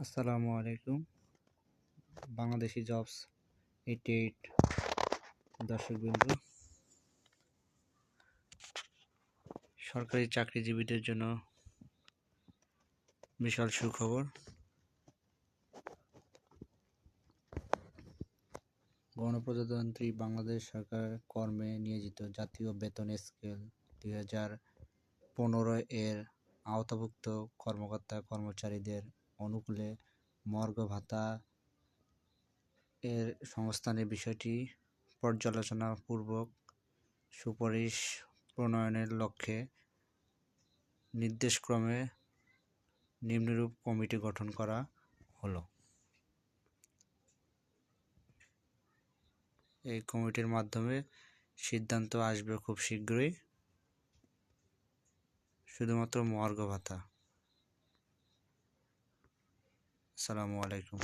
আসসালামু আলাইকুম। Bangladeshi jobs eighty eight. দর্শকবৃন্দ সরকারি চাকরিজীবীদের জন্য বিশাল সুখবর। গণপ্রজাতন্ত্রী বাংলাদেশ সরকার কর্মে নিয়োজিত জাতীয় বেতন স্কেল দুই হাজার পনেরো এর আওতাভুক্ত কর্মকর্তা কর্মচারীদের অনুকূলে মর্গ ভাতা এর সংস্থানের বিষয়টি পর্যালোচনাপূর্বক সুপারিশ প্রণয়নের লক্ষ্যে নির্দেশক্রমে নিম্নরূপ কমিটি গঠন করা হলো। এই কমিটির মাধ্যমে সিদ্ধান্ত আসবে খুব শীঘ্রই। শুধুমাত্র মর্গ ভাতা আসসালামু আলাইকুম।